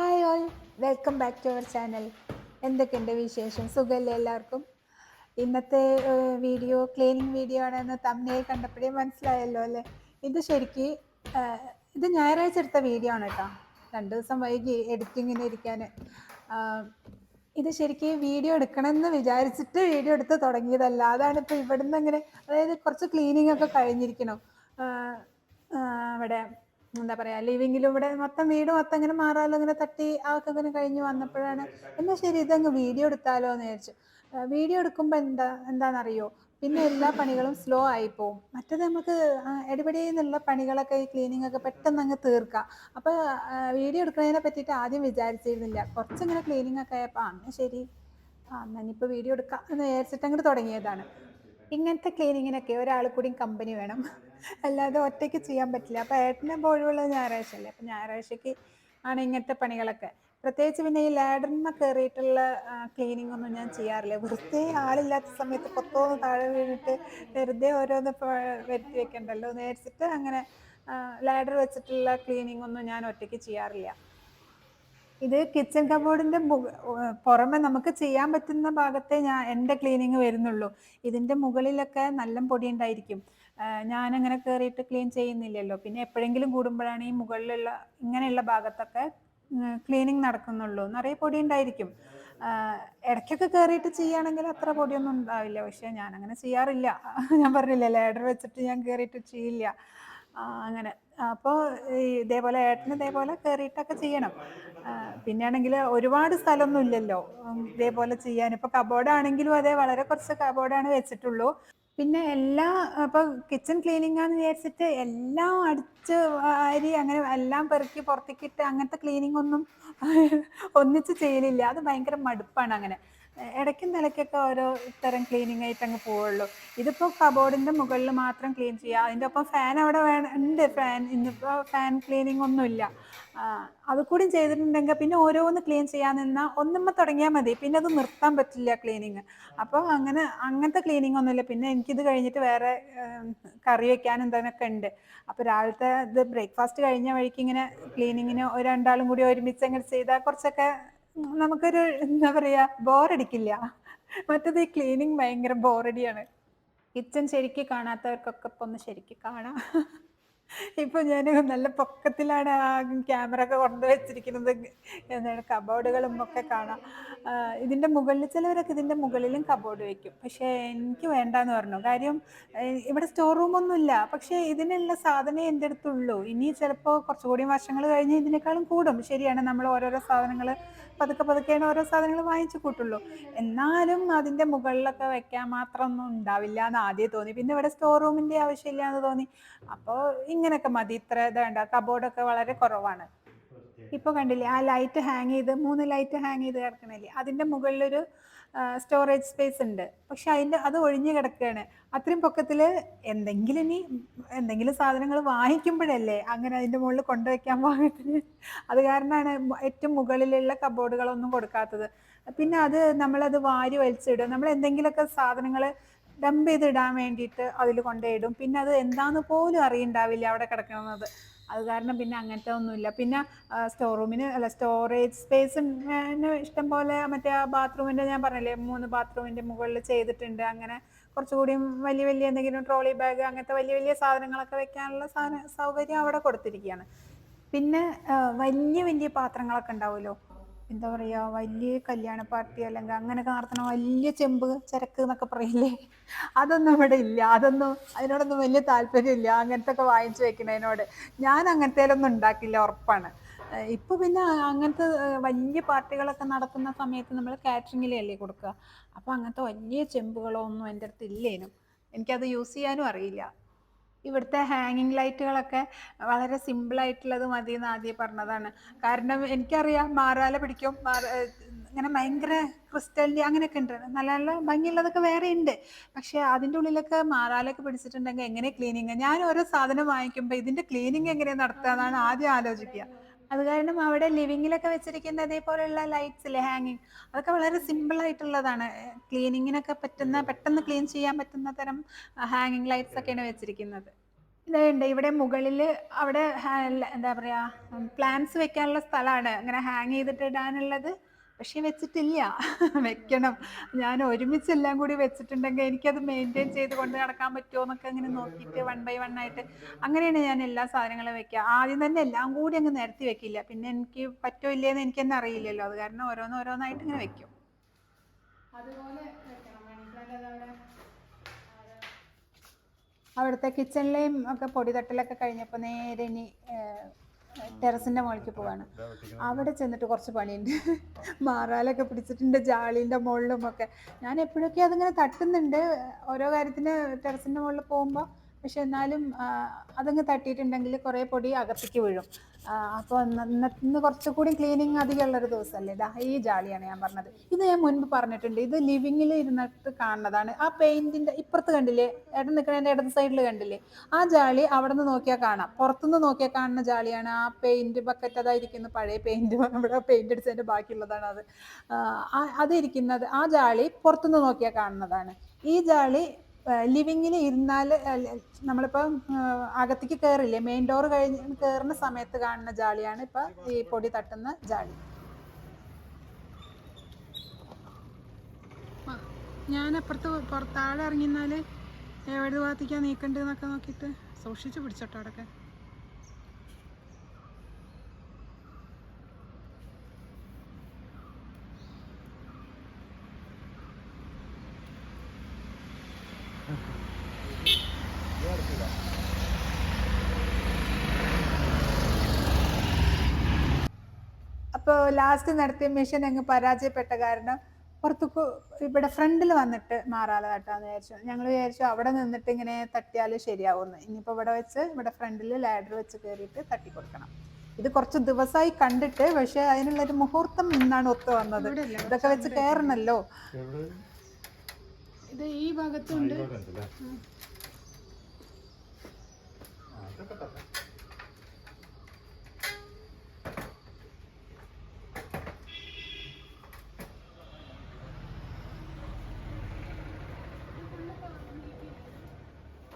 Hi all welcome back to our channel എന്തൊക്കെയുണ്ട് വിശേഷം? സുഖമല്ലേ എല്ലാവർക്കും? ഇന്നത്തെ വീഡിയോ ക്ലീനിങ് വീഡിയോ ആണെന്ന് തമ്മിൽ കണ്ടപ്പോഴേ മനസ്സിലായല്ലോ അല്ലേ? ഇത് ശരിക്ക് ഇത് ഞായറാഴ്ച എടുത്ത വീഡിയോ ആണ് കേട്ടോ രണ്ട് ദിവസം വൈകി എഡിറ്റിങ്ങിന് ഇരിക്കാൻ ഇത് ശരിക്ക് വീഡിയോ എടുക്കണമെന്ന് വിചാരിച്ചിട്ട് വീഡിയോ എടുത്ത് തുടങ്ങിയതല്ല. അതാണ് ഇപ്പോൾ ഇവിടുന്ന് ഇങ്ങനെ അതായത് കുറച്ച് ക്ലീനിങ് ഒക്കെ കഴിഞ്ഞിരിക്കണം. ഇവിടെ എന്താ പറയാ ലിവിങ്ങിലും ഇവിടെ മൊത്തം വീട് മൊത്തം ഇങ്ങനെ മാറാലോ ഇങ്ങനെ തട്ടി അതൊക്കെ ഇങ്ങനെ കഴിഞ്ഞ് വന്നപ്പോഴാണ്. എന്നാ ശരി ഇതങ്ങ് വീഡിയോ എടുത്താലോ എന്ന് വിചാരിച്ചു വീഡിയോ എടുക്കുമ്പോൾ എന്താ എന്താണെന്നറിയോ പിന്നെ എല്ലാ പണികളും സ്ലോ ആയി പോവും. മറ്റേത് നമുക്ക് എടിപടി എന്നുള്ള പണികളൊക്കെ ഈ ക്ലീനിങ് ഒക്കെ പെട്ടെന്ന് അങ്ങ് തീർക്കാം. അപ്പോൾ വീഡിയോ എടുക്കുന്നതിനെ പറ്റിയിട്ട് ആദ്യം വിചാരിച്ചിരുന്നില്ല. കുറച്ചിങ്ങനെ ക്ലീനിങ് ഒക്കെ ആയപ്പോൾ അന്ന് ശരി. ആ എന്നാ വീഡിയോ എടുക്കാം എന്ന് വിചാരിച്ചിട്ട് അങ്ങോട്ട് തുടങ്ങിയതാണ്. ഇങ്ങനത്തെ ക്ലീനിങ്ങിനൊക്കെ ഒരാൾ കൂടി കമ്പനി വേണം. അല്ലാതെ ഒറ്റയ്ക്ക് ചെയ്യാൻ പറ്റില്ല. അപ്പം ഏട്ടനെ ഒഴിവുള്ളത് ഞായറാഴ്ച അല്ലേ? അപ്പം ഞായറാഴ്ചക്ക് ആണ് ഇങ്ങനത്തെ പണികളൊക്കെ. പ്രത്യേകിച്ച് പിന്നെ ഈ ലാഡറിന്മ കയറിയിട്ടുള്ള ക്ലീനിങ് ഒന്നും ഞാൻ ചെയ്യാറില്ല. വെറുതെ ആളില്ലാത്ത സമയത്ത് പൊത്തോന്ന് താഴെ വീണിട്ട് വെറുതെ ഓരോന്ന് വെറ്റി വെക്കണ്ടല്ലോ? നേരിച്ചിട്ട് അങ്ങനെ ലാഡർ വെച്ചിട്ടുള്ള ക്ലീനിങ് ഒന്നും ഞാൻ ഒറ്റയ്ക്ക് ചെയ്യാറില്ല. ഇത് കിച്ചൺ കബോർഡിന്റെ പുറമെ നമുക്ക് ചെയ്യാൻ പറ്റുന്ന ഭാഗത്തെ ഞാൻ എന്റെ ക്ലീനിങ് വരുന്നുള്ളൂ. ഇതിന്റെ മുകളിലൊക്കെ നല്ല പൊടി ഉണ്ടായിരിക്കും ഞാൻ അങ്ങനെ കയറിയിട്ട് ക്ലീൻ ചെയ്യുന്നില്ലല്ലോ. പിന്നെ എപ്പോഴെങ്കിലും കൂടുമ്പോഴാണ് ഈ മുകളിലുള്ള ഇങ്ങനെയുള്ള ഭാഗത്തൊക്കെ ക്ലീനിങ് നടക്കുന്നുള്ളൂ. നിറയെ പൊടി ഉണ്ടായിരിക്കും ഇടയ്ക്കൊക്കെ കയറിയിട്ട് ചെയ്യുകയാണെങ്കിൽ അത്ര പൊടിയൊന്നും ഉണ്ടാവില്ല. പക്ഷെ ഞാൻ അങ്ങനെ ചെയ്യാറില്ല. ഞാൻ പറഞ്ഞില്ല ലേഡർ വെച്ചിട്ട് ഞാൻ കയറിയിട്ട് ചെയ്യില്ല. അങ്ങനെ. അപ്പോൾ ഇതേപോലെ ഏട്ടന് ഇതേപോലെ കയറിയിട്ടൊക്കെ ചെയ്യണം. പിന്നെയാണെങ്കിൽ ഒരുപാട് സ്ഥലമൊന്നും ഇല്ലല്ലോ. ഇതേപോലെ ചെയ്യാൻ. ഇപ്പോൾ കബോർഡ് ആണെങ്കിലും അതെ വളരെ കുറച്ച് കബോർഡാണ് വെച്ചിട്ടുള്ളൂ. പിന്നെ എല്ലാ ഇപ്പോൾ കിച്ചൺ ക്ലീനിങ് ആണെന്ന് വിചാരിച്ചിട്ട് എല്ലാം അടിച്ച് അരി അങ്ങനെ എല്ലാം പെറുക്കി പുറത്തേക്കിട്ട് അങ്ങനത്തെ ക്ലീനിങ് ഒന്നും ഒന്നിച്ച് ചെയ്യലില്ല. അത് ഭയങ്കര മടുപ്പാണ് അങ്ങനെ. ഇടയ്ക്കും നിലയ്ക്കൊക്കെ ഓരോ ഇത്തരം ക്ലീനിങ് ആയിട്ട് അങ്ങ് പോവുള്ളൂ. ഇതിപ്പോ കബോർഡിന്റെ മുകളിൽ മാത്രം ക്ലീൻ ചെയ്യുക അതിന്റെ ഒപ്പം ഫാൻ അവിടെ വേണം ഉണ്ട് ഫാൻ ഇന്നിപ്പോൾ ഫാൻ ക്ലീനിങ് ഒന്നുമില്ല ആ, അത് കൂടി ചെയ്തിട്ടുണ്ടെങ്കിൽ പിന്നെ ഓരോന്ന് ക്ലീൻ ചെയ്യാൻ നിന്നാൽ ഒന്നുമ്മ തുടങ്ങിയാൽ മതി. പിന്നെ അത് നിർത്താൻ പറ്റില്ല ക്ലീനിങ് അപ്പോൾ അങ്ങനെ അങ്ങനത്തെ ക്ലീനിങ് ഒന്നുമില്ല പിന്നെ എനിക്കിത് കഴിഞ്ഞിട്ട് വേറെ കറി വെക്കാനും എന്തെങ്കിലുമൊക്കെ ഉണ്ട് അപ്പോൾ രാവിലത്തെ ഇത് ബ്രേക്ക്ഫാസ്റ്റ് കഴിഞ്ഞ വഴിക്ക് ഇങ്ങനെ ക്ലീനിങ്ങിന് രണ്ടാളും കൂടി ഒരുമിച്ച് അങ്ങനെ ചെയ്താൽ കുറച്ചൊക്കെ നമുക്കൊരു എന്താ പറയാ ബോറടിക്കില്ല. മറ്റത് ഈ ക്ലീനിങ് ഭയങ്കര ബോറടിയാണ്. കിച്ചൺ ശരിക്ക് കാണാത്തവർക്കൊക്കെ ഇപ്പൊ ഒന്ന് ശരിക്ക് കാണാം. ഇപ്പൊ ഞാൻ നല്ല പൊക്കത്തിലാണ് ആ ക്യാമറ ഒക്കെ കൊണ്ടുവച്ചിരിക്കുന്നത് എന്താണ് കബോർഡുകളും ഒക്കെ കാണാം. ഇതിന്റെ മുകളിൽ ചിലവരൊക്കെ ഇതിന്റെ മുകളിലും കബോർഡ് വെക്കും. പക്ഷെ എനിക്ക് വേണ്ടാന്ന് പറഞ്ഞു. കാര്യം ഇവിടെ സ്റ്റോർ റൂം ഒന്നുമില്ല പക്ഷെ ഇതിനുള്ള സാധനമേ എന്റെ അടുത്തുള്ളൂ. ഇനി ചിലപ്പോൾ കുറച്ചുകൂടി വർഷങ്ങൾ കഴിഞ്ഞ് ഇതിനേക്കാളും കൂടും. ശരിയാണ് നമ്മൾ ഓരോരോ സാധനങ്ങൾ പതുക്കെ പതുക്കെയാണ് ഓരോ സാധനങ്ങൾ വാങ്ങിച്ചു കൂട്ടുള്ളൂ. എന്നാലും അതിന്റെ മുകളിലൊക്കെ വെക്കാൻ മാത്രം ഒന്നും ഉണ്ടാവില്ല എന്ന് ആദ്യം തോന്നി. പിന്നെ ഇവിടെ സ്റ്റോർ റൂമിന്റെ ആവശ്യമില്ല എന്ന് തോന്നി. അപ്പോൾ ഇങ്ങനെയൊക്കെ മതി. ഇത്ര ഇത് വേണ്ട. കബോർഡൊക്കെ വളരെ കുറവാണ്. ഇപ്പൊ കണ്ടില്ലേ ആ ലൈറ്റ് ഹാങ് ചെയ്ത് മൂന്ന് ലൈറ്റ് ഹാങ് ചെയ്ത് കിടക്കണില്ലേ? അതിന്റെ മുകളിലൊരു സ്റ്റോറേജ് സ്പേസ് ഉണ്ട്. പക്ഷെ അതിന്റെ അത് ഒഴിഞ്ഞു കിടക്കുകയാണ് അത്രയും പൊക്കത്തിൽ എന്തെങ്കിലും ഇനി എന്തെങ്കിലും സാധനങ്ങൾ വാങ്ങിക്കുമ്പോഴല്ലേ അങ്ങനെ അതിന്റെ മുകളിൽ കൊണ്ടുവയ്ക്കാൻ പാകത്തിന് അത് കാരണമാണ് ഏറ്റവും മുകളിലുള്ള കബോർഡുകളൊന്നും കൊടുക്കാത്തത്. പിന്നെ അത് നമ്മളത് വാരി വലിച്ചിടും നമ്മൾ എന്തെങ്കിലുമൊക്കെ സാധനങ്ങൾ ഡംപ് ചെയ്തിടാൻ വേണ്ടിയിട്ട് അതിൽ കൊണ്ടുപോയിടും പിന്നെ അത് എന്താന്ന് പോലും അറിയണ്ടാവില്ല അവിടെ കിടക്കുന്നത് അത് കാരണം പിന്നെ അങ്ങനത്തെ ഒന്നുമില്ല. പിന്നെ സ്റ്റോർ റൂമിന് അല്ല സ്റ്റോറേജ് സ്പേസിന് ഇഷ്ടം പോലെ മറ്റേ ആ ബാത്റൂമിന്റെ ഞാൻ പറഞ്ഞില്ലേ മൂന്ന് ബാത്റൂമിന്റെ മുകളിൽ ചെയ്തിട്ടുണ്ട്. അങ്ങനെ കുറച്ചുകൂടി വലിയ വലിയ എന്തെങ്കിലും ട്രോളി ബാഗ് അങ്ങനത്തെ വലിയ വലിയ സാധനങ്ങളൊക്കെ വെക്കാനുള്ള സൗകര്യം അവിടെ കൊടുത്തിരിക്കുകയാണ്. പിന്നെ വലിയ വലിയ പാത്രങ്ങളൊക്കെ ഉണ്ടാവുമല്ലോ? എന്താ പറയുക വലിയ കല്യാണ പാർട്ടി അല്ലെങ്കിൽ അങ്ങനെ നടത്തണ വലിയ ചെമ്പ് ചരക്ക് എന്നൊക്കെ പറയില്ലേ? അതൊന്നും ഇവിടെ ഇല്ല. അതൊന്നും അതിനോടൊന്നും വലിയ താല്പര്യമില്ല. അങ്ങനത്തെ ഒക്കെ വാങ്ങിച്ചു വെക്കുന്നതിനോട്. ഞാൻ അങ്ങനത്തേലൊന്നും ഉണ്ടാക്കില്ല ഉറപ്പാണ്. ഇപ്പൊ പിന്നെ അങ്ങനത്തെ വലിയ പാർട്ടികളൊക്കെ നടക്കുന്ന സമയത്ത് നമ്മൾ കാറ്ററിങ്ങിലല്ലേ കൊടുക്കുക. അപ്പൊ അങ്ങനത്തെ വലിയ ചെമ്പുകളോ ഒന്നും എന്റെ അടുത്ത് ഇല്ലേനും. എനിക്കത് യൂസ് ചെയ്യാനും അറിയില്ല. ഇവിടുത്തെ ഹാങ്ങിങ് ലൈറ്റുകളൊക്കെ വളരെ സിമ്പിൾ ആയിട്ടുള്ളത് മതി എന്ന് ആദ്യം പറഞ്ഞതാണ്. കാരണം എനിക്കറിയാം മാറാല പിടിക്കും ഇങ്ങനെ ഭയങ്കര ക്രിസ്റ്റലിന്റെ അങ്ങനെയൊക്കെ ഉണ്ട്. നല്ല നല്ല ഭംഗിയുള്ളതൊക്കെ വേറെ ഉണ്ട്. പക്ഷേ അതിന്റെ ഉള്ളിലൊക്കെ മാറാലൊക്കെ പിടിച്ചിട്ടുണ്ടെങ്കിൽ എങ്ങനെ ക്ലീനിങ് ഞാൻ ഓരോ സാധനം വാങ്ങിക്കുമ്പോൾ ഇതിന്റെ ക്ലീനിങ് എങ്ങനെ നടത്തുക എന്നാണ് ആദ്യം ആലോചിക്കുക. അത് കാരണം അവിടെ ലിവിങ്ങിലൊക്കെ വെച്ചിരിക്കുന്ന അതേപോലെയുള്ള ലൈറ്റ്സ് ഇല്ലേ ഹാങ്ങിങ് അതൊക്കെ വളരെ സിമ്പിൾ ആയിട്ടുള്ളതാണ്. ക്ലീനിങ്ങിനൊക്കെ പറ്റുന്ന പെട്ടെന്ന് ക്ലീൻ ചെയ്യാൻ പറ്റുന്ന തരം ഹാങ്ങിങ് ലൈറ്റ്സ് ഒക്കെയാണ് വെച്ചിരിക്കുന്നത്. ഇതുണ്ട് ഇവിടെ മുകളിൽ അവിടെ എന്താ പറയുക പ്ലാന്റ്സ് വെക്കാനുള്ള സ്ഥലമാണ്. അങ്ങനെ ഹാങ് ചെയ്തിട്ട് ഇടാനുള്ളത്. പക്ഷെ വെച്ചിട്ടില്ല. വെക്കണം. ഞാൻ ഒരുമിച്ച് എല്ലാം കൂടി വെച്ചിട്ടുണ്ടെങ്കിൽ എനിക്കത് മെയിന്റെയിൻ ചെയ്ത് കൊണ്ട് നടക്കാൻ പറ്റുമോ എന്നൊക്കെ അങ്ങനെ നോക്കിയിട്ട് വൺ ബൈ വൺ ആയിട്ട് അങ്ങനെയാണ് ഞാൻ എല്ലാ സാധനങ്ങളും വെക്കുക. ആദ്യം തന്നെ എല്ലാം കൂടി അങ്ങ് നിരത്തി വെക്കില്ല. പിന്നെ എനിക്ക് പറ്റോ ഇല്ലേന്ന് എനിക്ക് തന്നെ അറിയില്ലല്ലോ. അത് കാരണം ഓരോന്ന് ഓരോന്നായിട്ട് ഇങ്ങനെ വെക്കും. അതുപോലെ അവിടുത്തെ കിച്ചണിലെയും ഒക്കെ പൊടി തട്ടലൊക്കെ കഴിഞ്ഞപ്പോൾ നേരെ ഇനി ടെറസിന്റെ മുകളിലേക്ക് പോവാണ്. അവിടെ ചെന്നിട്ട് കുറച്ച് പണിയുണ്ട്. മാറാലൊക്കെ പിടിച്ചിട്ടുണ്ട് ജാളിന്റെ മുകളിലും ഒക്കെ. ഞാൻ എപ്പോഴൊക്കെ അതിങ്ങനെ തട്ടുന്നുണ്ട്. ഓരോ കാര്യത്തിന് ടെറസിന്റെ മുകളിൽ പോകുമ്പോൾ പക്ഷെ എന്നാലും അതങ്ങ് തട്ടിയിട്ടുണ്ടെങ്കിൽ കുറേ പൊടി അകത്തേക്ക് വീഴും. അപ്പോൾ ഇന്ന് കുറച്ചുകൂടി ക്ലീനിങ് അധികമുള്ളൊരു ദിവസമല്ലേ? ഇതാ ഈ ജാളിയാണ് ഞാൻ പറഞ്ഞത്. ഇത് ഞാൻ മുൻപ് പറഞ്ഞിട്ടുണ്ട്. ഇത് ലിവിങ്ങിൽ ഇരുന്നിട്ട് കാണുന്നതാണ്. ആ പെയിന്റിന്റെ ഇപ്പുറത്ത് കണ്ടില്ലേ? ഏട്ടൻ നിൽക്കണേന്റെ ഇടത് സൈഡിൽ കണ്ടില്ലേ? ആ ജാളി അവിടെ നിന്ന് നോക്കിയാൽ കാണാം. പുറത്തുനിന്ന് നോക്കിയാൽ കാണുന്ന ജാളിയാണ് ആ പെയിന്റ് ബക്കറ്റ്. അതായിരിക്കുന്ന പഴയ പെയിന്റ്. ഇവിടെ പെയിന്റ് അടിച്ചതിന്റെ ബാക്കിയുള്ളതാണ് അത്. അതിരിക്കുന്നത് ആ ജാളി പുറത്തുനിന്ന് നോക്കിയാൽ കാണുന്നതാണ്. ഈ ജാളി ലിവിങ്ങിൽ ഇരുന്നാൽ നമ്മളിപ്പോൾ അകത്തേക്ക് കയറില്ലേ മെയിൻ ഡോർ കഴിഞ്ഞ് കയറുന്ന സമയത്ത് കാണുന്ന ജാളിയാണ് ഇപ്പം ഈ പൊടി തട്ടുന്ന ജാളി. ഞാൻ അപ്പുറത്ത് പുറത്താളെ ഇറങ്ങിന്നാൽ എവിടെ ഭാഗത്തേക്കാണ് നീക്കണ്ടെന്നൊക്കെ നോക്കിയിട്ട് സൂക്ഷിച്ച് പിടിച്ചോട്ടോ അവിടെയൊക്കെ അപ്പോൾ ലാസ്റ്റ് നടത്തിയ മിഷൻ അങ്ങ് പരാജയപ്പെട്ട കാരണം പുറത്തു ഇവിടെ ഫ്രണ്ടിൽ വന്നിട്ട് മാറാതെ തട്ടാന്ന് വിചാരിച്ചു. ഞങ്ങൾ വിചാരിച്ചു അവിടെ നിന്നിട്ട് ഇങ്ങനെ തട്ടിയാൽ ശരിയാവുമെന്ന് ഇനിയിപ്പോൾ ഇവിടെ വെച്ച് ഇവിടെ ഫ്രണ്ടിൽ ലാഡർ വെച്ച് കയറിയിട്ട് തട്ടി കൊടുക്കണം ഇത് കുറച്ച് ദിവസമായി കണ്ടിട്ട് പക്ഷെ അതിനുള്ളൊരു മുഹൂർത്തം നിന്നാണ് ഒത്തു വന്നത്. ഇതൊക്കെ വെച്ച് കയറണല്ലോ ഇത് ഈ ഭാഗത്തുണ്ട്.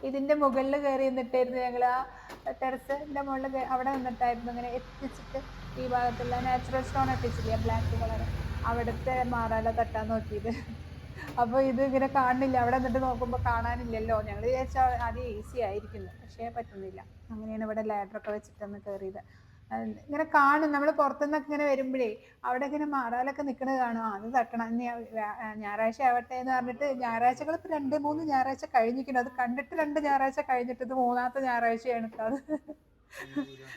ഇതിന്റെ മുകളിൽ കയറി നിന്നിട്ടായിരുന്നു ഞങ്ങൾ ആ ടെറസിന്റെ മുകളിൽ അവിടെ നിന്നിട്ടായിരുന്നു ഇങ്ങനെ എത്തിച്ചിട്ട് ഈ ഭാഗത്തുള്ള നാച്ചുറൽ സ്റ്റോൺ എത്തിച്ചില്ലേ ബ്ലാക്ക് കളർ അവിടുത്തെ മാറാല തട്ടാൻ നോക്കിയത്. അപ്പോൾ ഇത് ഇങ്ങനെ കാണുന്നില്ല. അവിടെ നിന്നിട്ട് നോക്കുമ്പോൾ കാണാനില്ലല്ലോ. ഞങ്ങൾ വിചാരിച്ചാൽ ആദ്യം ഈസി ആയിരിക്കുന്നു പക്ഷേ പറ്റുന്നില്ല. അങ്ങനെയാണ് ഇവിടെ ലാഡറൊക്കെ വെച്ചിട്ടൊന്ന് കയറിയത് അത് ഇങ്ങനെ കാണും. നമ്മൾ പുറത്തുനിന്നൊക്കെ ഇങ്ങനെ വരുമ്പോഴേ അവിടെ ഇങ്ങനെ മാറാലൊക്കെ നിൽക്കുന്നത് കാണും. അത് തട്ടണം. ഇനി ഞായറാഴ്ച ആവട്ടെ എന്ന് പറഞ്ഞിട്ട് ഞായറാഴ്ചകൾ ഇപ്പം രണ്ട് മൂന്ന് ഞായറാഴ്ച കഴിഞ്ഞിരിക്കുന്നു. അത് കണ്ടിട്ട് രണ്ട് ഞായറാഴ്ച കഴിഞ്ഞിട്ട് ഇത് മൂന്നാമത്തെ ഞായറാഴ്ചയാണ് അത്.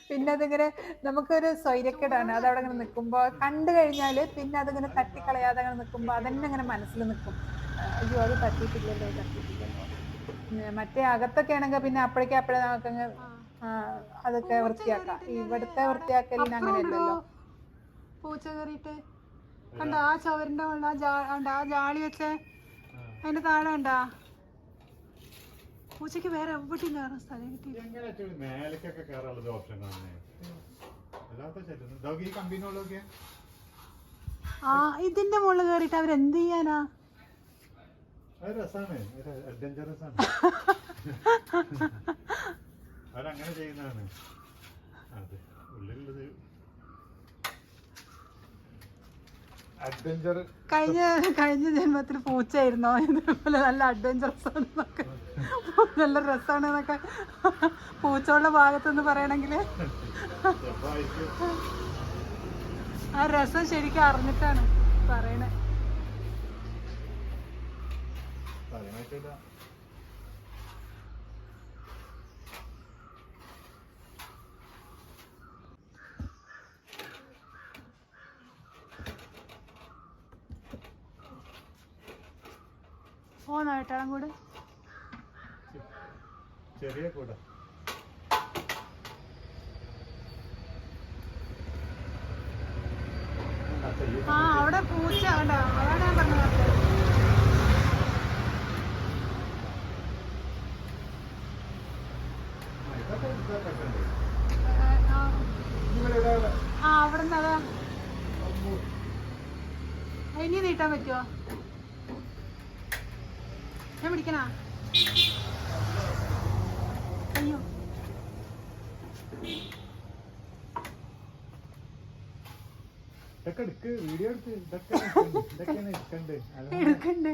പിന്നെ അതിങ്ങനെ നമുക്കൊരു സ്വൈര്യക്കേടാണ്. അത് അവിടെ ഇങ്ങനെ നിൽക്കുമ്പോൾ കണ്ടു കഴിഞ്ഞാൽ പിന്നെ അതിങ്ങനെ തട്ടിക്കളയാതെ അങ്ങനെ നിൽക്കുമ്പോൾ അതന്നെ ഇങ്ങനെ മനസ്സിൽ നിൽക്കും അയ്യോ അത് തട്ടിയിട്ടില്ലല്ലോ തട്ടിയിട്ടില്ലല്ലോ മറ്റേ അകത്തൊക്കെ ആണെങ്കിൽ പിന്നെ അപ്പോഴേക്കും അപ്പോഴേ നമുക്കങ്ങ് അതൊക്കെ വൃത്തിയാക്കാം. ഇവിടുത്തെ വൃത്തിയാക്കലിന് അങ്ങനെയല്ലല്ലോ. പൂച്ച കയറിയിട്ട്? കണ്ടോ ആ ചുവരിന്റെ മുകളിൽ ആ ജാളി വെച്ച അതിന്റെ താഴെ ഉണ്ടാ പൂച്ചയ്ക്ക് വേറെ എവിടെയും കയറാൻ സ്ഥലം കിട്ടി ആ ഇതിന്റെ മുകളിൽ കയറിയിട്ട് അവരെന്ത് ചെയ്യാനാ? അത് അവരങ്ങനെ ചെയ്യുന്നതാണ്. അതെ ഉള്ളിലുള്ളത്. അഡ്വഞ്ചർ കഴിഞ്ഞ കഴിഞ്ഞ ജന്മത്തിൽ പൂച്ചയായിരുന്നോ? ഇതേപോലെ നല്ല അഡ്വഞ്ചറസ് ആണെന്നൊക്കെ. നല്ല രസമാണെന്നൊക്കെ. പൂച്ചയുള്ള ഭാഗത്തുനിന്ന് പറയണമെങ്കിൽ. ആ രസം ശരിക്കും അറിഞ്ഞിട്ടാണ് പറയണേ. പോന്നോ ഏട്ടാളം കൂട്? ചെറിയ കൂട. ആ അവിടെ പൂച്ച കണ്ടോ അതാണ് ഞാൻ പറഞ്ഞത്. ആ, ആ അവിടെ നിന്ന് അതാ. ഇനി നീട്ടാൻ പറ്റുമോ ഞാൻ പിടിക്കണ? അയ്യോ. വീഡിയോ എടുക്ക്. ഇതൊക്കെ. ഇതൊക്കെയാണ് എടുക്കണ്ട്? എടുക്കണ്ട്?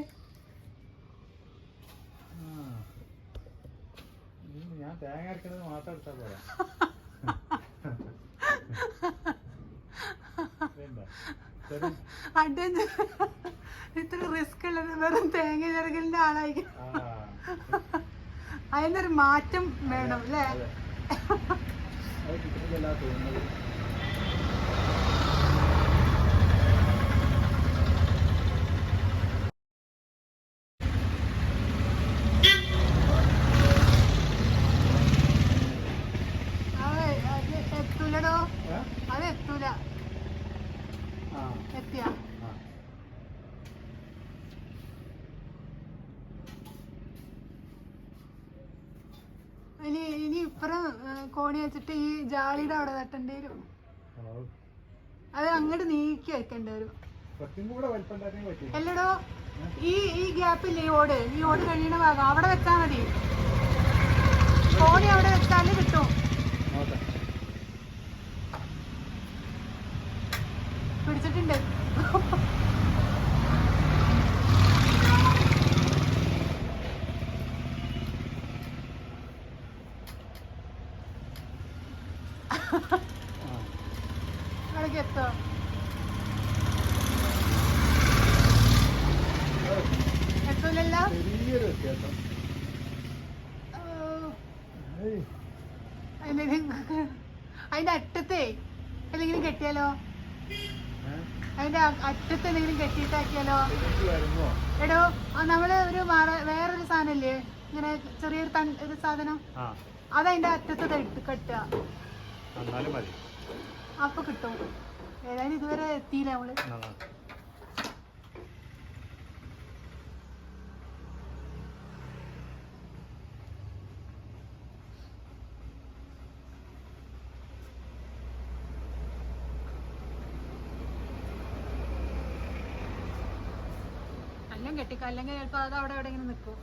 ഞാൻ തേങ്ങ അരക്കണത് മാത്രം എടുത്താ പോരാ. അഡ്വഞ്ചർ ഇത്ര റിസ്ക് ഉള്ളത് വെറും തേങ്ങ ചെറുകലിന്റെ ആളായി. അതിനൊരു മാറ്റം വേണം അല്ലേ അതെ. അത് കിട്ടുന്നില്ല തോന്നുന്നത് അത് അത് എത്തൂലടോ ഏ? അത് എത്തൂല ആ എത്തിയാ ആ ഇനി ഇനി ഇപ്പുറം കോണി വെച്ചിട്ട് ഈ ജാളിയുടെ അവിടെ തട്ടേണ്ടി വരും. അത് അങ്ങോട്ട് നീക്കി വെക്കേണ്ടി വരും. അല്ലടോ ഈ ഈ ഗ്യാപ്പില്ലേ ഈ ഓട്? ഈ ഓട് കഴിയണ ഭാഗം. അവിടെ വെച്ചാ മതി. ഫോണി അവിടെ വെച്ചാൽ കിട്ടും നോക്കാം പിടിച്ചിട്ടുണ്ട് ആ. അവിടേക്ക് എത്തോ ഓ, എത്തൂലല്ലോ ചെറിയൊരു വ്യത്യാസം ഓ, ഏയ്. അതിന്റെ അറ്റത്തെ എന്തെങ്കിലും കെട്ടിയാലോ? അതിന്റെ അറ്റത്ത് എന്തെങ്കിലും കെട്ടിയിട്ടാക്കിയാലോ? എടോ നമ്മൾ ഒരു വേറൊരു സാധനല്ലേ? ഇങ്ങനെ ചെറിയൊരു തൺ ഒരു സാധനം. അതതിന്റെ അറ്റത്ത് കെട്ടുക. അപ്പൊ കിട്ടും. ഏതായാലും ഇതുവരെ എത്തിയില്ല നമ്മൾ. എല്ലാം കെട്ടി അല്ലെങ്കിൽ ചിലപ്പോ അത് അവിടെ എവിടെ ഇങ്ങനെ നിൽക്കും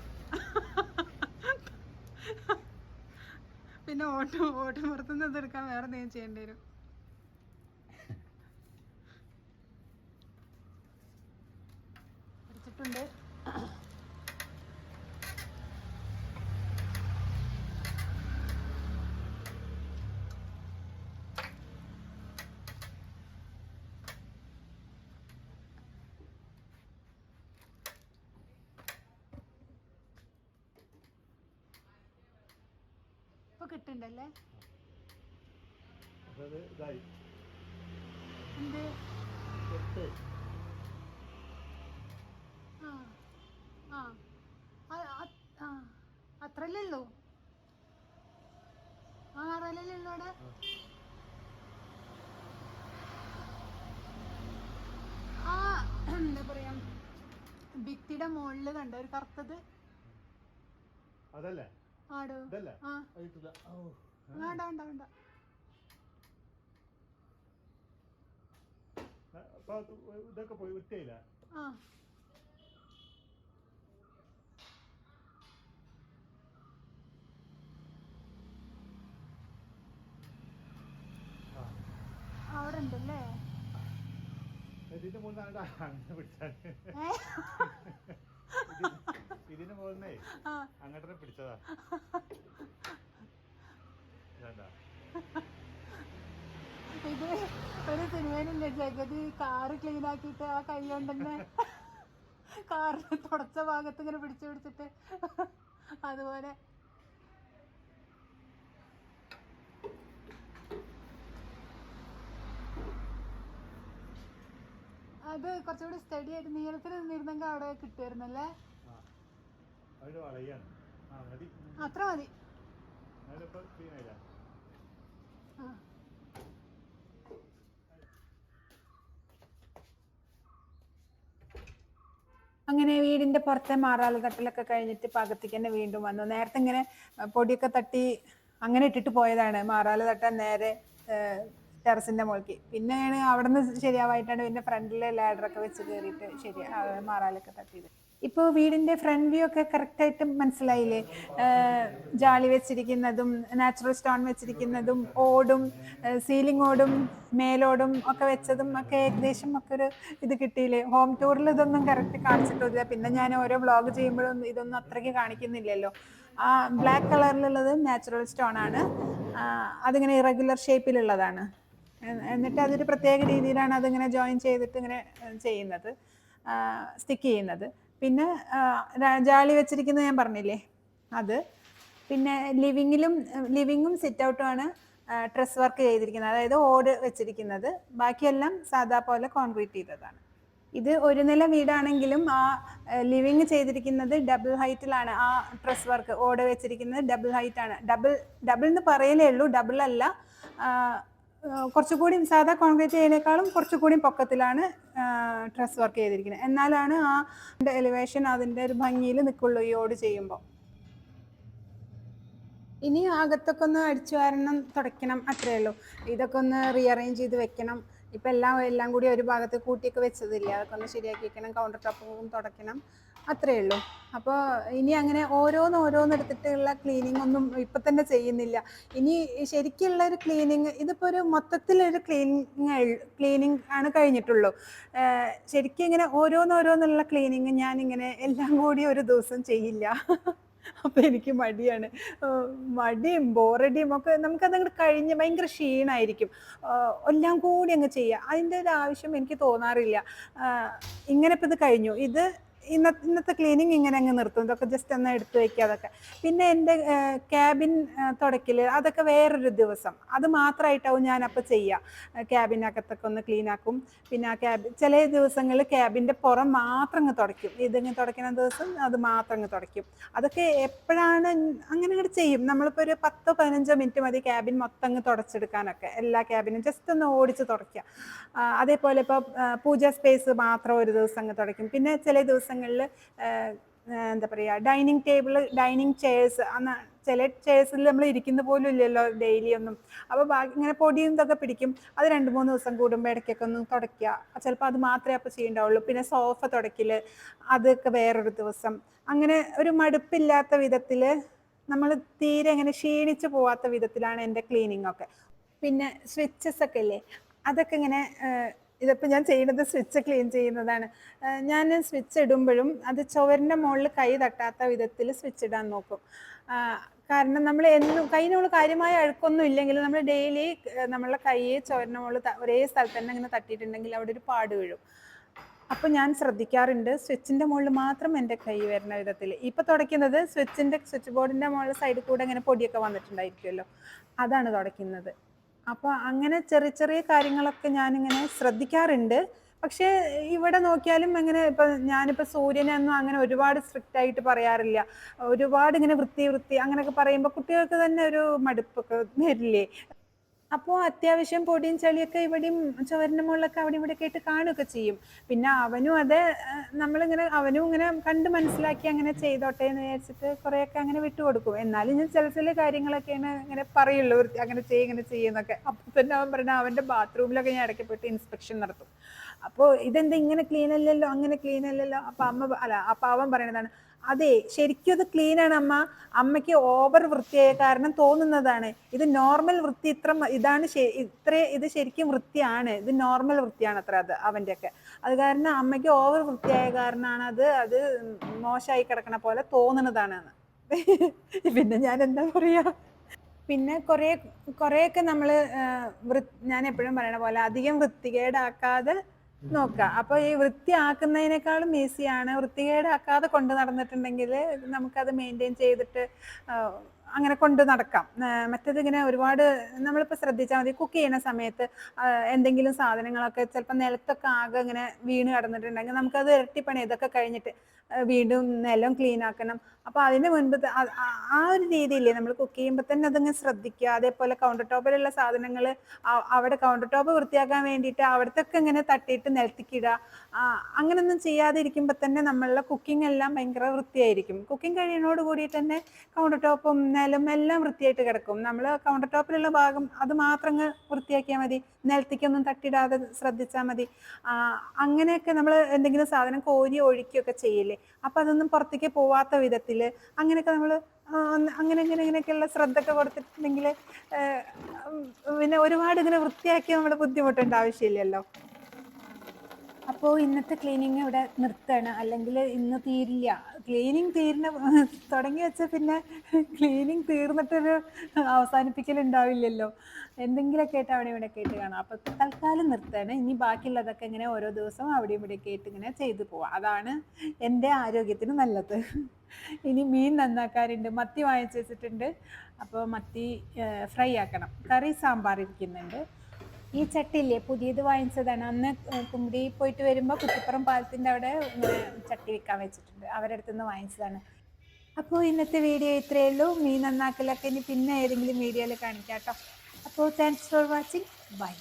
പിന്നെ ഓട്ടം ഓട്ടം പുറത്തുനിന്ന് എടുക്കാൻ വേറെ എന്തെങ്കിലും ചെയ്യേണ്ടി വരും. പിടിച്ചിട്ടുണ്ട് ഇതായി. എന്ത്? ആ ആ. ആ, ആ, ആ. അത്രല്ലേ ഉള്ളൂ? ആ ആറല്ലേ ഉള്ളൂ അവിടെ? ആ. എന്താ പറയാ? ഭിത്തിയുടെ മുകളിൽ കണ്ട? ഒരു കറുത്തത്? അതല്ലേ? ആടോ. ആ. വേണ്ട വേണ്ട വേണ്ട. ഇതൊക്കെ പോയി വൃത്തിയായില്ല? ആ. അവിടെ ഉണ്ടല്ലേ ഇതിന്റെ അങ്ങനെ പിടിച്ചാൽ ഏ? പോകുന്നേ അങ്ങോട്ടേ പിടിച്ചതാ. ഇത് ഒരു സിനിമയിലില്ല ജഗതി കാറ് ക്ലീൻ ആക്കിയിട്ട് ആ കൈ കൊണ്ടെന്നെ കാറിന് തുടച്ച ഭാഗത്ത് ഇങ്ങനെ പിടിച്ചു പിടിച്ചിട്ട് അതുപോലെ. അത് കുറച്ചുകൂടി സ്റ്റഡി ആയിട്ട് നീളത്തിൽ നിന്നിരുന്നെങ്കിൽ അവിടെ കിട്ടുമായിരുന്നല്ലേ? അതിന് വളയാണ്. ആ മതി അത്ര മതി. അതിലിപ്പോ അങ്ങനെ വീടിന്റെ പുറത്തെ മാറാല തട്ടലൊക്കെ കഴിഞ്ഞിട്ട് പകത്തേക്ക് തന്നെ വീണ്ടും വന്നു. നേരത്തെ ഇങ്ങനെ പൊടിയൊക്കെ തട്ടി അങ്ങനെ ഇട്ടിട്ട് പോയതാണ്. മാറാല തട്ടാൻ നേരെ ടെറസിന്റെ മുകളിലേക്ക്. പിന്നെയാണ് അവിടെ നിന്ന് ശരിയാവായിട്ടാണ് പിന്നെ ഫ്രണ്ടിലെ ലാഡറൊക്കെ വെച്ച് കയറിയിട്ട് ശരി മാറാലൊക്കെ തട്ടിയത്. ഇപ്പോൾ വീടിന്റെ ഫ്രണ്ട് വ്യൂ ഒക്കെ കറക്റ്റായിട്ട് മനസ്സിലായില്ലേ? ജാളി വെച്ചിരിക്കുന്നതും നാച്ചുറൽ സ്റ്റോൺ വെച്ചിരിക്കുന്നതും ഓടും സീലിംഗ് ഓടും മേലോടും ഒക്കെ വെച്ചതും ഒക്കെ ഏകദേശം ഒക്കെ ഒരു ഇത് കിട്ടിയില്ലേ? ഹോം ടൂറിൽ ഇതൊന്നും കറക്റ്റ് കാണിച്ചിട്ടില്ല. പിന്നെ ഞാൻ ഓരോ വ്ളോഗ് ചെയ്യുമ്പോഴും ഇതൊന്നും അത്രയ്ക്ക് കാണിക്കുന്നില്ലല്ലോ. ആ ബ്ലാക്ക് കളറിലുള്ളത് നാച്ചുറൽ സ്റ്റോൺ ആണ്. അതിങ്ങനെ ഇറഗുലർ ഷേപ്പിലുള്ളതാണ് എന്നിട്ട് അതൊരു പ്രത്യേക രീതിയിലാണ് അതിങ്ങനെ ജോയിൻ ചെയ്തിട്ട് ഇങ്ങനെ ചെയ്യുന്നത്. സ്റ്റിക്ക് ചെയ്യുന്നത്. പിന്നെ ജാലി വെച്ചിരിക്കുന്നത് ഞാൻ പറഞ്ഞില്ലേ? അത്. പിന്നെ ലിവിങ്ങിലും ലിവിങ്ങും സിറ്റ് ഔട്ടുമാണ് ഡ്രസ് വർക്ക് ചെയ്തിരിക്കുന്നത്. അതായത് ഓട് വെച്ചിരിക്കുന്നത്. ബാക്കിയെല്ലാം സാധാ പോലെ കോൺക്രീറ്റ് ചെയ്തതാണ്. ഇത് ഒരു നില വീടാണെങ്കിലും ആ ലിവിങ് ചെയ്തിരിക്കുന്നത് ഡബിൾ ഹൈറ്റിലാണ് ആ ഡ്രസ് വർക്ക് ഓട് വെച്ചിരിക്കുന്നത് ഡബിൾ ഹൈറ്റ് ആണ്. ഡബിൾ ഡബിൾ എന്ന് പറയലേ ഉള്ളൂ. ഡബിൾ അല്ല. കുറച്ചുകൂടി സാധാ കോൺക്രീറ്റ് ചെയ്യുന്നതിനേക്കാളും കുറച്ചുകൂടി പൊക്കത്തിലാണ് ഡ്രസ് വർക്ക് ചെയ്തിരിക്കുന്നത്. എന്നാലാണ് ആ എലിവേഷൻ അതിന്റെ ഒരു ഭംഗിയിൽ നിൽക്കുള്ളൂ ഈ ഓട് ചെയ്യുമ്പോൾ ഇനി അകത്തൊക്കെ ഒന്ന് അടിച്ചു വാരണം തുടയ്ക്കണം അത്രയേ ഉള്ളൂ. ഇതൊക്കെ ഒന്ന് റീഅറേഞ്ച് ചെയ്ത് വെക്കണം. ഇപ്പം എല്ലാം എല്ലാം കൂടി ഒരു ഭാഗത്ത് കൂട്ടിയൊക്കെ വെച്ചതില്ല? അതൊക്കെ ഒന്ന് ശരിയാക്കി വെക്കണം കൗണ്ടർ ടോപ്പും തുടയ്ക്കണം. അത്രേ ഉള്ളൂ. അപ്പോൾ ഇനി അങ്ങനെ ഓരോന്ന് എടുത്തിട്ടുള്ള ക്ലീനിങ് ഒന്നും ഇപ്പം തന്നെ ചെയ്യുന്നില്ല. ഇനി ശരിക്കുള്ള ഒരു ക്ലീനിങ് ഇതിപ്പോ ഒരു മൊത്തത്തിലൊരു ക്ലീനിങ് ക്ലീനിങ് ആണ് കഴിഞ്ഞിട്ടുള്ളൂ. ശരിക്കും ഇങ്ങനെ ഓരോന്നോരോന്നുള്ള ക്ലീനിങ് ഞാൻ ഇങ്ങനെ എല്ലാം കൂടി ഒരു ദിവസം ചെയ്യില്ല. അപ്പോൾ എനിക്ക് മടിയാണ്. മടിയും ബോറടിയും ഒക്കെ നമുക്കതങ്ങോട്ട് കഴിഞ്ഞ് ഭയങ്കര ക്ഷീണമായിരിക്കും ഏഹ് എല്ലാം കൂടി അങ്ങ് ചെയ്യുക അതിന്റെ ഒരു ആവശ്യം എനിക്ക് തോന്നാറില്ല. ഇങ്ങനെ ഇപ്പം ഇത് കഴിഞ്ഞു. ഇത് ഇന്ന ഇന്നത്തെ ക്ലീനിങ് ഇങ്ങനെ അങ്ങ് നിർത്തും. ഇതൊക്കെ ജസ്റ്റ് ഒന്ന് എടുത്തു വയ്ക്കുക അതൊക്കെ. പിന്നെ എന്റെ ക്യാബിൻ തുടക്കിൽ അതൊക്കെ വേറൊരു ദിവസം. അത് മാത്രമായിട്ടാവും ഞാനപ്പോൾ ചെയ്യുക ക്യാബിനകത്തൊക്കെ ഒന്ന് ക്ലീൻ ആക്കും. പിന്നെ ആ ക്യാബ് ചില ദിവസങ്ങളിൽ ക്യാബിന്റെ പുറം മാത്രം അങ്ങ് തുടയ്ക്കും. ഇതിങ്ങ് തുടയ്ക്കുന്ന ദിവസം അത് മാത്രം അങ്ങ് തുടയ്ക്കും. അതൊക്കെ എപ്പോഴാണ് അങ്ങനെ അങ്ങോട്ട് ചെയ്യും. നമ്മളിപ്പോൾ ഒരു പത്തോ പതിനഞ്ചോ മിനിറ്റ് മതി ക്യാബിൻ മൊത്തം അങ്ങ് തുടച്ചെടുക്കാനൊക്കെ. എല്ലാ ക്യാബിനും ജസ്റ്റ് ഒന്ന് ഓടിച്ച് തുടയ്ക്കുക അതേപോലെ ഇപ്പോൾ പൂജ സ്പേസ് മാത്രം ഒരു ദിവസം അങ്ങ് തുടയ്ക്കും. പിന്നെ ചില ദിവസങ്ങളിൽ എന്താ പറയുക ഡൈനിങ് ടേബിൾ ഡൈനിങ് ചെയർസ് അന്ന് ചില ചെയർസിൽ നമ്മൾ ഇരിക്കുന്ന പോലും ഇല്ലല്ലോ ഡെയിലി ഒന്നും. അപ്പോൾ ബാക്കി ഇങ്ങനെ പൊടിയും ഇതൊക്കെ പിടിക്കും. അത് രണ്ട് മൂന്ന് ദിവസം കൂടുമ്പോൾ ഇടയ്ക്കൊക്കെ ഒന്ന് തുടയ്ക്കുക. ചിലപ്പോൾ അത് മാത്രമേ അപ്പോൾ ചെയ്യണ്ടാവുള്ളൂ. പിന്നെ സോഫ തുടയ്ക്കൽ അതൊക്കെ വേറൊരു ദിവസം. അങ്ങനെ ഒരു മടുപ്പില്ലാത്ത വിധത്തിൽ നമ്മൾ തീരെ ഇങ്ങനെ ക്ഷീണിച്ച് പോവാത്ത വിധത്തിലാണ് എന്റെ ക്ലീനിങ് ഒക്കെ പിന്നെ സ്വിച്ചസ് ഒക്കെ ഇല്ലേ അതൊക്കെ ഇങ്ങനെ ഇതിപ്പോൾ ഞാൻ ചെയ്യുന്നത് സ്വിച്ച് ക്ലീൻ ചെയ്യുന്നതാണ്. ഞാൻ സ്വിച്ച് ഇടുമ്പോഴും അത് ചുവരിന്റെ മുകളിൽ കൈ തട്ടാത്ത വിധത്തിൽ സ്വിച്ച് ഇടാൻ നോക്കും. കാരണം നമ്മൾ എന്നും കൈയിനുള്ള കാര്യമായ അഴുക്കൊന്നും ഇല്ലെങ്കിൽ നമ്മൾ ഡെയിലി നമ്മളെ കൈ ചുവരിന്റെ മുകളിൽ ഒരേ സ്ഥലത്ത് തന്നെ ഇങ്ങനെ തട്ടിയിട്ടുണ്ടെങ്കിൽ അവിടെ ഒരു പാട് വീഴും. അപ്പോൾ ഞാൻ ശ്രദ്ധിക്കാറുണ്ട് സ്വിച്ചിന്റെ മുകളിൽ മാത്രം എന്റെ കൈ വരുന്ന വിധത്തിൽ ഇപ്പോൾ തുടയ്ക്കുന്നത് സ്വിച്ചിന്റെ സ്വിച്ച് ബോർഡിന്റെ മുകളിൽ സൈഡിൽ കൂടെ ഇങ്ങനെ പൊടിയൊക്കെ വന്നിട്ടുണ്ടായിരിക്കുമല്ലോ അതാണ് തുടയ്ക്കുന്നത്. അപ്പോൾ അങ്ങനെ ചെറിയ ചെറിയ കാര്യങ്ങളൊക്കെ ഞാനിങ്ങനെ ശ്രദ്ധിക്കാറുണ്ട്. പക്ഷേ ഇവിടെ നോക്കിയാലും അങ്ങനെ ഇപ്പം സൂര്യനെ ഒന്നും അങ്ങനെ ഒരുപാട് സ്ട്രിക്റ്റ് ആയിട്ട് പറയാറില്ല. ഒരുപാട് ഇങ്ങനെ വൃത്തി വൃത്തി അങ്ങനെയൊക്കെ പറയുമ്പോൾ കുട്ടികൾക്ക് തന്നെ ഒരു മടുപ്പൊക്കെ വരില്ലേ? അപ്പോൾ അത്യാവശ്യം പൊടിയും ചളിയൊക്കെ ഇവിടെയും ചുവരിന്റെ മുകളിലൊക്കെ അവിടെ ഇവിടെ കേട്ട് കാണുകയൊക്കെ ചെയ്യും. പിന്നെ അവനും അത് നമ്മളിങ്ങനെ അവനും ഇങ്ങനെ കണ്ട് മനസ്സിലാക്കി അങ്ങനെ ചെയ്തോട്ടെ എന്ന് വിചാരിച്ചിട്ട് കുറേയൊക്കെ അങ്ങനെ വിട്ടുകൊടുക്കും എന്നാലും ഞാൻ ചില ചില കാര്യങ്ങളൊക്കെയാണ് ഇങ്ങനെ പറയുള്ളൂ അങ്ങനെ ചെയ്യും ഇങ്ങനെ ചെയ്യുന്നൊക്കെ അപ്പോൾ തന്നെ അവൻ പറഞ്ഞ അവന്റെ ബാത്റൂമിലൊക്കെ ഞാൻ ഇടയ്ക്ക് പോയിട്ട് ഇൻസ്പെക്ഷൻ നടത്തും. അപ്പോൾ ഇതെന്താ ഇങ്ങനെ ക്ലീൻ അല്ലല്ലോ അങ്ങനെ ക്ലീൻ അല്ലല്ലോ? അപ്പം അമ്മ അല്ല അപ്പം അവൻ പറയണതാണ് അതെ ശരിക്കും അത് ക്ലീൻ ആണ് അമ്മ. അമ്മയ്ക്ക് ഓവർ വൃത്തിയായ കാരണം തോന്നുന്നതാണ്. ഇത് നോർമൽ വൃത്തി ഇത്ര ഇതാണ് ഇത്ര ഇത് ശരിക്കും വൃത്തിയാണ്. ഇത് നോർമൽ വൃത്തിയാണ് അത്ര അത് അവന്റെ ഒക്കെ അത് കാരണം അമ്മയ്ക്ക് ഓവർ വൃത്തിയായ കാരണമാണ് അത്. അത് മോശമായി കിടക്കണ പോലെ തോന്നുന്നതാണ്. പിന്നെ ഞാൻ എന്താ പറയാ? പിന്നെ കുറേ കുറേയൊക്കെ നമ്മൾ ഞാൻ എപ്പോഴും പറയണ പോലെ അധികം വൃത്തികേടാക്കാതെ നോക്കുക അപ്പൊ ഈ വൃത്തിയാക്കുന്നതിനേക്കാളും ഈസിയാണ്. വൃത്തികേടാക്കാതെ കൊണ്ടു നടന്നിട്ടുണ്ടെങ്കിൽ നമുക്കത് മെയിന്റെയിൻ ചെയ്തിട്ട് അങ്ങനെ കൊണ്ട് നടക്കാം. മറ്റേത് ഇങ്ങനെ ഒരുപാട് നമ്മളിപ്പോൾ ശ്രദ്ധിച്ചാൽ മതി. കുക്ക് ചെയ്യുന്ന സമയത്ത് എന്തെങ്കിലും സാധനങ്ങളൊക്കെ ചിലപ്പോൾ നിലത്തൊക്കെ ആകെ ഇങ്ങനെ വീണ് കിടന്നിട്ടുണ്ടെങ്കിൽ നമുക്കത് ഇരട്ടിപ്പണി ഇതൊക്കെ കഴിഞ്ഞിട്ട് വീണ്ടും നിലം ക്ലീൻ ആക്കണം. അപ്പോൾ അതിന് മുൻപ് ആ- ഒരു രീതിയില്ലേ നമ്മൾ കുക്ക് ചെയ്യുമ്പോൾ തന്നെ അതങ്ങ് ശ്രദ്ധിക്കുക. അതേപോലെ കൗണ്ടർ ടോപ്പിലുള്ള സാധനങ്ങൾ അവിടെ കൗണ്ടർ ടോപ്പ് വൃത്തിയാക്കാൻ വേണ്ടിയിട്ട് അവിടത്തൊക്കെ ഇങ്ങനെ തട്ടിയിട്ട് നിലത്തിക്കിടുക അങ്ങനെയൊന്നും ചെയ്യാതിരിക്കുമ്പോൾ തന്നെ നമ്മളുടെ കുക്കിംഗ് എല്ലാം ഭയങ്കര വൃത്തിയായിരിക്കും. കുക്കിംഗ് കഴിയുന്നതോട് കൂടി തന്നെ കൗണ്ടർ ടോപ്പും നിലം എല്ലാം വൃത്തിയായിട്ട് കിടക്കും. നമ്മൾ കൗണ്ടർ ടോപ്പിലുള്ള ഭാഗം അത് മാത്രം വൃത്തിയാക്കിയാൽ മതി. നിലത്തേക്കൊന്നും തട്ടിയിടാതെ ശ്രദ്ധിച്ചാൽ മതി. അങ്ങനെയൊക്കെ നമ്മൾ എന്തെങ്കിലും സാധനം കോരി ഒഴിക്കുകയൊക്കെ ചെയ്യില്ലേ? അപ്പോൾ അതൊന്നും പുറത്തേക്ക് പോവാത്ത വിധത്തിൽ അങ്ങനെയൊക്കെ നമ്മൾ അങ്ങനെ ഇങ്ങനെ ഇങ്ങനെയൊക്കെയുള്ള ശ്രദ്ധ ഒക്കെ കൊടുത്തിട്ടുണ്ടെങ്കിൽ പിന്നെ ഒരുപാട് ഇങ്ങനെ വൃത്തിയാക്കി നമ്മൾ ബുദ്ധിമുട്ടേണ്ട ആവശ്യമില്ലല്ലോ. അപ്പോൾ ഇന്നത്തെ ക്ലീനിങ് ഇവിടെ നിർത്തുകയാണ് അല്ലെങ്കിൽ ഇന്ന് തീരില്ല. ക്ലീനിങ് തീരുന്ന തുടങ്ങി വെച്ച പിന്നെ ക്ലീനിങ് തീർന്നിട്ടൊരു അവസാനിപ്പിക്കൽ ഉണ്ടാവില്ലല്ലോ എന്തെങ്കിലുമൊക്കെ ആയിട്ട് അവിടെ ഇവിടെ ആയിട്ട് കാണാം. അപ്പോൾ തൽക്കാലം നിർത്തുകയാണ് ഇനി ബാക്കിയുള്ളതൊക്കെ ഇങ്ങനെ ഓരോ ദിവസവും അവിടെ ഇവിടെ ആയിട്ട് ഇങ്ങനെ ചെയ്തു പോവാം. അതാണ് എന്റെ ആരോഗ്യത്തിന് നല്ലത്. ഇനി മീൻ നന്നാക്കാറുണ്ട് മത്തി വാങ്ങിച്ചു വെച്ചിട്ടുണ്ട്. അപ്പോൾ മത്തി ഫ്രൈ ആക്കണം. കറി സാമ്പാർ ഇരിക്കുന്നുണ്ട്. ഈ ചട്ടില്ലേ പുതിയത് വാങ്ങിച്ചതാണ്. അന്ന് കുമ്പടി പോയിട്ട് വരുമ്പോൾ കുറ്റിപ്പുറം പാലത്തിന്റെ അവിടെ ചട്ടി വിൽക്കാൻ വെച്ചിട്ടുണ്ട്. അവരുടെ അടുത്ത് നിന്ന് വാങ്ങിച്ചതാണ്. അപ്പോൾ ഇന്നത്തെ വീഡിയോ ഇത്രയേ ഉള്ളൂ. മീൻ നന്നാക്കലൊക്കെ ഇനി പിന്നെ ഏതെങ്കിലും വീഡിയോയിൽ കാണിക്കാം കേട്ടോ. അപ്പോൾ താങ്ക്സ് ഫോർ വാച്ചിങ് ബൈ